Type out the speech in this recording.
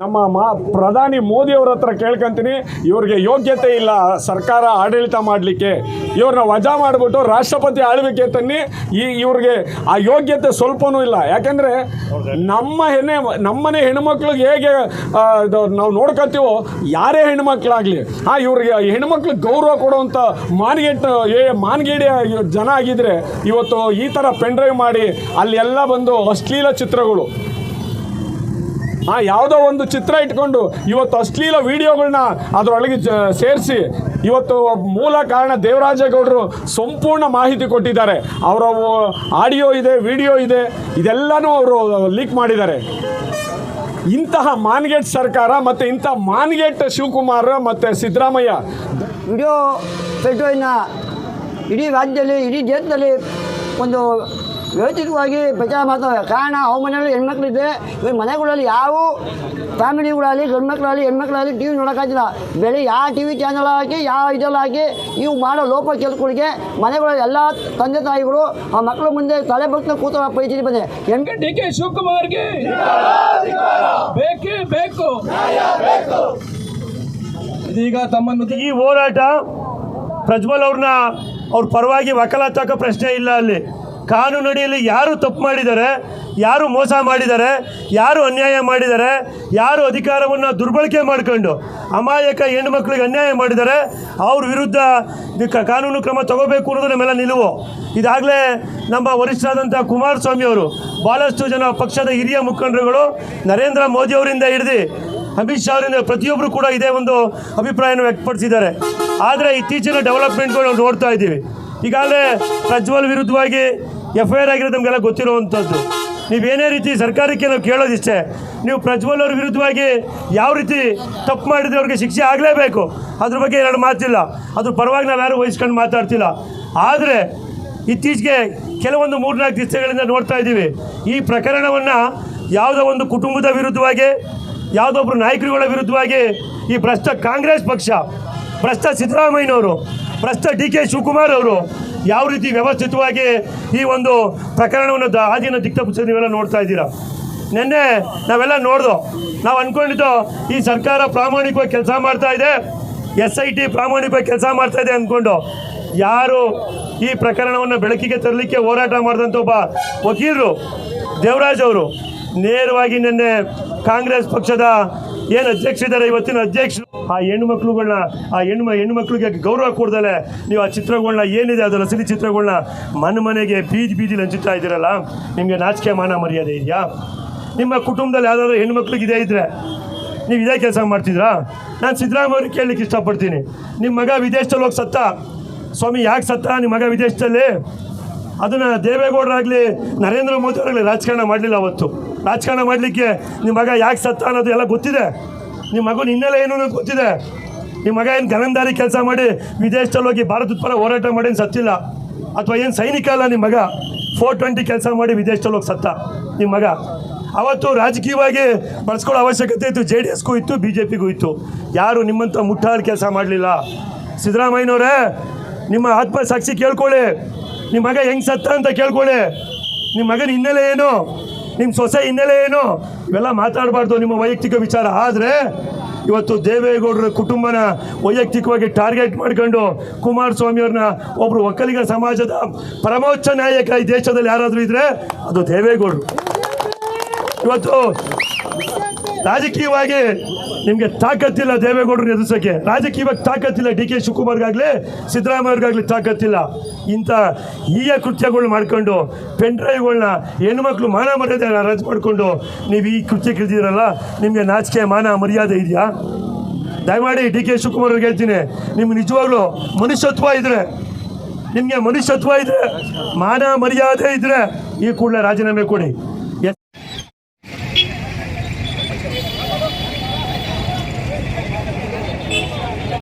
ನಮ್ಮ ಮಾ ಪ್ರಧಾನಿ ಮೋದಿಯವ್ರ ಹತ್ರ ಕೇಳ್ಕೊಂತೀನಿ, ಇವ್ರಿಗೆ ಯೋಗ್ಯತೆ ಇಲ್ಲ, ಸರ್ಕಾರ ಆಡಳಿತ ಮಾಡಲಿಕ್ಕೆ. ಇವ್ರನ್ನ ವಜಾ ಮಾಡಿಬಿಟ್ಟು ರಾಷ್ಟ್ರಪತಿ ಆಳ್ವಿಕೆ ತನ್ನಿ, ಈ ಇವ್ರಿಗೆ ಆ ಯೋಗ್ಯತೆ ಸ್ವಲ್ಪನೂ ಇಲ್ಲ. ಯಾಕಂದರೆ ನಮ್ಮ ಹೆಣ್ಣೆ, ನಮ್ಮನೆ ಹೆಣ್ಮಕ್ಳಿಗೆ ಹೇಗೆ ನಾವು ನೋಡ್ಕೊತೀವೋ ಯಾರೇ ಹೆಣ್ಮಕ್ಳಾಗಲಿ. ಹಾಂ ಇವ್ರಿಗೆ ಹೆಣ್ಮಕ್ಳಿಗೆ ಗೌರವ ಕೊಡುವಂಥ ಮಾನ್ಗೆಟ್, ಏ ಮಾನಗೇಡಿ ಜನ ಆಗಿದ್ರೆ, ಇವತ್ತು ಈ ಥರ ಪೆನ್ ಡ್ರೈವ್ ಮಾಡಿ, ಅಲ್ಲೆಲ್ಲ ಬಂದು ಅಶ್ಲೀಲ ಚಿತ್ರಗಳು. ಆ ಯಾವುದೋ ಒಂದು ಚಿತ್ರ ಇಟ್ಕೊಂಡು ಇವತ್ತು ಅಶ್ಲೀಲ ವಿಡಿಯೋಗಳನ್ನ ಅದರೊಳಗೆ ಸೇರಿಸಿ ಇವತ್ತು ಮೂಲ ಕಾರಣ ದೇವರಾಜೇಗೌಡರು ಸಂಪೂರ್ಣ ಮಾಹಿತಿ ಕೊಟ್ಟಿದ್ದಾರೆ. ಅವರ ಆಡಿಯೋ ಇದೆ, ವಿಡಿಯೋ ಇದೆ, ಇದೆಲ್ಲನೂ ಅವರು ಲೀಕ್ ಮಾಡಿದ್ದಾರೆ. ಇಂತಹ ಮಾನ್ಗೇಟ್ ಸರ್ಕಾರ ಮತ್ತು ಇಂಥ ಮಾನ್ಗೇಟ್ ಶಿವಕುಮಾರ್ ಮತ್ತು ಸಿದ್ದರಾಮಯ್ಯ ವಿಡಿಯೋ ಫೋಟೋಯಿನ ಇಡೀ ರಾಜ್ಯದಲ್ಲಿ, ಇಡೀ ದೇಶದಲ್ಲಿ ಒಂದು ವ್ಯವಸ್ಥಿತವಾಗಿ ಪ್ರಚಾರ ಮಾಡ್ತಾರೆ ಕಾರಣ ಅವ್ರ ಮನೆಯಲ್ಲಿ ಹೆಣ್ಮಕ್ಳಿದೆ ಇವಾಗ ಮನೆಗಳಲ್ಲಿ ಯಾವ ಫ್ಯಾಮಿಲಿಗಳಲ್ಲಿ ಗಂಡ್ಮಕ್ಳಾಗಲಿ ಹೆಣ್ಮಕ್ಳಾಗಲಿ ಟಿ ವಿ ನೋಡೋಕ್ಕಾಗಿಲ್ಲ. ಬೆಳೆ ಯಾವ ಟಿ ವಿ ಚಾನಲ್ ಹಾಕಿ ಯಾವ ಇದೆಲ್ಲ ಹಾಕಿ ಇವು ಮಾಡೋ ಲೋಪ ಕೆಲಸಗಳಿಗೆ ಮನೆಗಳಲ್ಲಿ ಎಲ್ಲ ತಂದೆ ತಾಯಿಗಳು ಆ ಮಕ್ಕಳ ಮುಂದೆ ತಲೆ ಬಗ್ತ ಕೂತ ಪರಿಸ್ಥಿತಿ ಬಂದೆ ಡಿ ಕೆ ಶಿವಕುಮಾರ್ಗೆ ಬೇಕೇ ಬೇಕು. ಇದೀಗ ತಮ್ಮನ್ನು ಈ ಹೋರಾಟ ಪ್ರಜ್ವಲ್ ಅವ್ರನ್ನ ಅವ್ರ ಪರವಾಗಿ ವಕಲಾತಕ ಪ್ರಶ್ನೆ ಇಲ್ಲ ಅಲ್ಲಿ. ಕಾನೂನು ಅಡಿಯಲ್ಲಿ ಯಾರು ತಪ್ಪು ಮಾಡಿದ್ದಾರೆ, ಯಾರು ಮೋಸ ಮಾಡಿದ್ದಾರೆ, ಯಾರು ಅನ್ಯಾಯ ಮಾಡಿದ್ದಾರೆ, ಯಾರು ಅಧಿಕಾರವನ್ನು ದುರ್ಬಳಕೆ ಮಾಡ್ಕೊಂಡು ಅಮಾಯಕ ಹೆಣ್ಮಕ್ಳಿಗೆ ಅನ್ಯಾಯ ಮಾಡಿದ್ದಾರೆ, ಅವ್ರ ವಿರುದ್ಧ ಕಾನೂನು ಕ್ರಮ ತಗೋಬೇಕು ಅನ್ನೋದು ನಮ್ಮೆಲ್ಲ ನಿಲುವು. ಇದಾಗಲೇ ನಮ್ಮ ವರಿಷ್ಠರಾದಂಥ ಕುಮಾರಸ್ವಾಮಿ ಅವರು ಭಾಳಷ್ಟು ಜನ ಪಕ್ಷದ ಹಿರಿಯ ಮುಖಂಡರುಗಳು ನರೇಂದ್ರ ಮೋದಿ ಅವರಿಂದ ಹಿಡಿದು ಅಮಿತ್ ಶಾ ಅವರಿಂದ ಪ್ರತಿಯೊಬ್ಬರು ಕೂಡ ಇದೇ ಒಂದು ಅಭಿಪ್ರಾಯನ ವ್ಯಕ್ತಪಡಿಸಿದ್ದಾರೆ. ಆದರೆ ಇತ್ತೀಚಿನ ಡೆವಲಪ್ಮೆಂಟ್ಗಳು ನಾವು ನೋಡ್ತಾ ಇದ್ದೀವಿ. ಈಗಾಗಲೇ ಪ್ರಜ್ವಲ್ ವಿರುದ್ಧವಾಗಿ ಎಫ್ ಐ ಆರ್ ಆಗಿರೋದು ನಮಗೆಲ್ಲ ಗೊತ್ತಿರುವಂಥದ್ದು ನೀವೇನೇ ರೀತಿ ಸರ್ಕಾರಕ್ಕೆ ನಾವು ಕೇಳೋದಿಷ್ಟೇ, ನೀವು ಪ್ರಜ್ವಲ್ ಅವ್ರ ವಿರುದ್ಧವಾಗಿ ಯಾವ ರೀತಿ ತಪ್ಪು ಮಾಡಿದ್ರೆ ಅವ್ರಿಗೆ ಶಿಕ್ಷೆ ಆಗಲೇಬೇಕು? ಅದ್ರ ಬಗ್ಗೆ ಎರಡು ಮಾತಿಲ್ಲ. ಅದ್ರ ಪರವಾಗಿ ನಾವು ಯಾರು ವಹಿಸ್ಕೊಂಡು ಮಾತಾಡ್ತಿಲ್ಲ. ಆದರೆ ಇತ್ತೀಚೆಗೆ ಕೆಲವೊಂದು ಮೂರ್ನಾಲ್ಕು ದಿವಸಗಳಿಂದ ನೋಡ್ತಾ ಇದ್ದೀವಿ. ಈ ಪ್ರಕರಣವನ್ನು ಯಾವುದೋ ಒಂದು ಕುಟುಂಬದ ವಿರುದ್ಧವಾಗಿ ಯಾವುದೊಬ್ಬರು ನಾಯಕರುಗಳ ವಿರುದ್ಧವಾಗಿ ಈ ಭ್ರಷ್ಟ ಕಾಂಗ್ರೆಸ್ ಪಕ್ಷ, ಭ್ರಷ್ಟ ಸಿದ್ದರಾಮಯ್ಯನವರು, ಭ್ರಷ್ಟ ಡಿ ಕೆ ಶಿವಕುಮಾರ್ ಅವರು ಯಾವ ರೀತಿ ವ್ಯವಸ್ಥಿತವಾಗಿ ಈ ಒಂದು ಪ್ರಕರಣವನ್ನು ಆದಿನ ದಿಕ್ತಪುಚ್ಚ ನೀವೆಲ್ಲ ನೋಡ್ತಾ ಇದ್ದೀರಾ? ನಿನ್ನೆ ನಾವೆಲ್ಲ ನೋಡ್ದು, ನಾವು ಅಂದ್ಕೊಂಡಿದ್ದು ಈ ಸರ್ಕಾರ ಪ್ರಾಮಾಣಿಕವಾಗಿ ಕೆಲಸ ಮಾಡ್ತಾ ಇದೆ, ಎಸ್ ಐ ಟಿ ಪ್ರಾಮಾಣಿಕವಾಗಿ ಕೆಲಸ ಮಾಡ್ತಾ ಇದೆ ಅಂದ್ಕೊಂಡು ಯಾರು ಈ ಪ್ರಕರಣವನ್ನು ಬೆಳಕಿಗೆ ತರಲಿಕ್ಕೆ ಹೋರಾಟ ಮಾಡಿದಂಥ ಒಬ್ಬ ವಕೀಲರು, ದೇವರಾಜ್ ಅವರು, ನೇರವಾಗಿ ನಿನ್ನೆ ಕಾಂಗ್ರೆಸ್ ಪಕ್ಷದ ಏನು ಅಧ್ಯಕ್ಷರಿದ್ದಾರೆ ಇವತ್ತಿನ ಅಧ್ಯಕ್ಷರು? ಆ ಹೆಣ್ಣುಮಕ್ಳುಗಳನ್ನ ಆ ಹೆಣ್ಣು ಮಕ್ಳಿಗೆ ಗೌರವ ಕೊಡ್ದಲೆ. ನೀವು ಆ ಚಿತ್ರಗಳನ್ನ ಏನಿದೆ ಅದು ಲಸಲಿ ಚಿತ್ರಗಳನ್ನ ಮನೆ ಮನೆಗೆ ಬೀದಿ ಬೀದಿಲಿ ಹಂಚುತ್ತಾ ಇದ್ದೀರಲ್ಲ, ನಿಮಗೆ ನಾಚಿಕೆ ಮಾನ ಮರ್ಯಾದೆ ಇದೆಯಾ? ನಿಮ್ಮ ಕುಟುಂಬದಲ್ಲಿ ಯಾವುದಾದ್ರೂ ಹೆಣ್ಮಕ್ಳಿಗೆ ಇದೇ ಇದ್ದರೆ ನೀವು ಇದೇ ಕೆಲಸ ಮಾಡ್ತಿದ್ರಾ? ನಾನು ಸಿದ್ದರಾಮಯ್ಯ ಅವ್ರಿಗೆ ಕೇಳಲಿಕ್ಕೆ ಇಷ್ಟಪಡ್ತೀನಿ. ನಿಮ್ಮ ಮಗ ವಿದೇಶದಲ್ಲಿ ಹೋಗಿ ಸತ್ತ? ಸ್ವಾಮಿ, ಯಾಕೆ ಸತ್ತ? ನಿಮ್ಮ ಮಗ ವಿದೇಶದಲ್ಲಿ? ಅದನ್ನು ದೇವೇಗೌಡರಾಗಲಿ, ನರೇಂದ್ರ ಮೋದಿ ಅವರಾಗಲಿ ರಾಜಕಾರಣ ಮಾಡಲಿಲ್ಲ ಅವತ್ತು. ರಾಜಕಾರಣ ಮಾಡಲಿಕ್ಕೆ ನಿಮ್ಮ ಮಗ ಯಾಕೆ ಸತ್ತ ಅನ್ನೋದು ಎಲ್ಲ ಗೊತ್ತಿದೆ. ನಿಮ್ಮ ಮಗನ ಹಿನ್ನೆಲೆ ಏನು ಅನ್ನೋದು ಗೊತ್ತಿದೆ. ನಿಮ್ಮ ಮಗ ಏನು ಗನಂದಾರಿ ಕೆಲಸ ಮಾಡಿ ವಿದೇಶದಲ್ಲಿ ಹೋಗಿ ಭಾರತದ ಪರ ಹೋರಾಟ ಮಾಡಿ ಏನ್ ಸತ್ತಿಲ್ಲ. ಅಥವಾ ಏನು ಸೈನಿಕ ಅಲ್ಲ ನಿಮ್ಮ ಮಗ. ಫೋರ್ ಟ್ವೆಂಟಿ ಕೆಲಸ ಮಾಡಿ ವಿದೇಶದಲ್ಲಿ ಹೋಗಿ ಸತ್ತ ನಿಮ್ಮ ಮಗ. ಅವತ್ತು ರಾಜಕೀಯವಾಗಿ ಬಳಸ್ಕೊಳ್ಳೋ ಅವಶ್ಯಕತೆ ಇತ್ತು, ಜೆ ಡಿ ಎಸ್ಗೂ ಇತ್ತು, ಬಿ ಜೆ ಪಿಗೂ ಇತ್ತು. ಯಾರು ನಿಮ್ಮಂಥ ಮುಟ್ಟಾದ ಕೆಲಸ ಮಾಡಲಿಲ್ಲ. ಸಿದ್ದರಾಮಯ್ಯನವರೇ, ನಿಮ್ಮ ಆತ್ಮಸಾಕ್ಷಿ ಕೇಳ್ಕೊಳ್ಳಿ. ನಿಮ್ಮ ಮಗ ಹೆಂಗೆ ಸತ್ತ ಅಂತ ಕೇಳ್ಕೊಳ್ಳಿ. ನಿಮ್ಮ ಮಗನ ಹಿನ್ನೆಲೆ ಏನು? ನಿಮ್ಮ ಸೊಸೆ ಹಿನ್ನೆಲೆ ಏನು? ಇವೆಲ್ಲ ಮಾತಾಡಬಾರ್ದು ನಿಮ್ಮ ವೈಯಕ್ತಿಕ ವಿಚಾರ. ಆದರೆ ಇವತ್ತು ದೇವೇಗೌಡರ ಕುಟುಂಬನ ವೈಯಕ್ತಿಕವಾಗಿ ಟಾರ್ಗೆಟ್ ಮಾಡ್ಕೊಂಡು ಕುಮಾರಸ್ವಾಮಿಯವ್ರನ್ನ ಒಬ್ಬರು ಒಕ್ಕಲಿಗ ಸಮಾಜದ ಪರಮೋಚ್ಚ ನಾಯಕ ಈ ದೇಶದಲ್ಲಿ ಯಾರಾದರೂ ಇದ್ದರೆ ಅದು ದೇವೇಗೌಡರು. ಇವತ್ತು ರಾಜಕೀಯವಾಗಿ ನಿಮಗೆ ತಾಕತ್ತಿಲ್ಲ ದೇವೇಗೌಡರು ಎದುರಿಸೋಕ್ಕೆ ರಾಜಕೀಯವಾಗಿ ತಾಕತ್ತಿಲ್ಲ ಡಿ ಕೆ ಶಿವಕುಮಾರ್ಗಾಗಲಿ ಸಿದ್ದರಾಮಯ್ಯವ್ರಿಗಾಗಲಿ ತಾಕತ್ತಿಲ್ಲ. ಇಂಥ ಹೀಯ ಕೃತ್ಯಗಳು ಮಾಡ್ಕೊಂಡು ಪೆನ್ ಡ್ರೈವ್ಗಳನ್ನ ಹೆಣ್ಮಕ್ಳು ಮಾನ ಮರ್ಯಾದೆ ರಜೆ ಮಾಡಿಕೊಂಡು ನೀವು ಈ ಕೃತ್ಯ ಇಳಿದಿರಲ್ಲ ನಿಮಗೆ ನಾಚಿಕೆ, ಮಾನ, ಮರ್ಯಾದೆ ಇದೆಯಾ? ದಯಮಾಡಿ ಡಿ ಕೆ ಶಿವಕುಮಾರ್ ಅವ್ರಿಗೆ ಹೇಳ್ತೀನಿ, ನಿಮ್ಗೆ ನಿಜವಾಗ್ಲೂ ಮನುಷ್ಯತ್ವ ಇದ್ರೆ, ನಿಮಗೆ ಮನುಷ್ಯತ್ವ ಇದ್ರೆ, ಮಾನ ಮರ್ಯಾದೆ ಇದ್ರೆ ಈ ಕೂಡಲೇ ರಾಜೀನಾಮೆ ಕೊಡಿ.